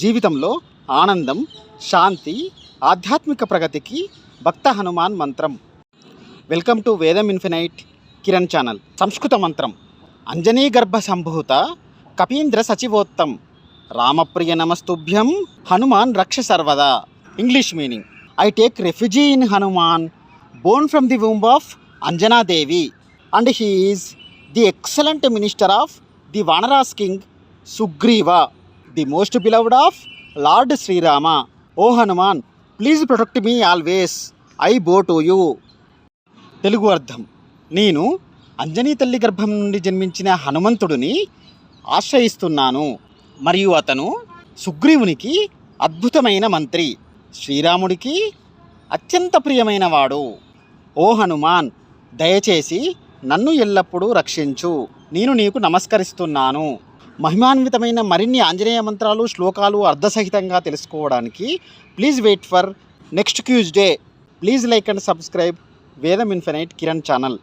జీవితంలో ఆనందం శాంతి ఆధ్యాత్మిక ప్రగతికి భక్త హనుమాన్ మంత్రం. Welcome to Vedam infinite Kiran channel. సంస్కృత మంత్రం. అంజనీ గర్భ సంభూత కపీంద్ర సచివోత్తం. రామప్రియ నమస్తుభ్యం హనుమాన్ రక్ష సర్వదా. English meaning. I take refugee in Hanuman born from the womb of Anjanadevi and he is the excellent minister of the vanaras king Sugriva. The most beloved of lord Srirama. O Hanuman please protect me always. I bow to you. Telugu అర్థం. నేను అంజనీ తల్లి గర్భం నుండి జన్మించిన హనుమంతుడిని ఆశ్రయిస్తున్నాను. మరియు అతను సుగ్రీవునికి అద్భుతమైన మంత్రి శ్రీరాముడికి అత్యంత ప్రియమైన వాడు. ఓ హనుమాన్ దయచేసి నన్ను ఎల్లప్పుడూ రక్షించు. నేను నీకు నమస్కరిస్తున్నాను. మహిమాన్వితమైన మరిన్ని ఆంజనేయ మంత్రాలు శ్లోకాలు అర్ధసహితంగా తెలుసుకోవడానికి please wait for next Tuesday please like and subscribe Vedam Infinite Kiran channel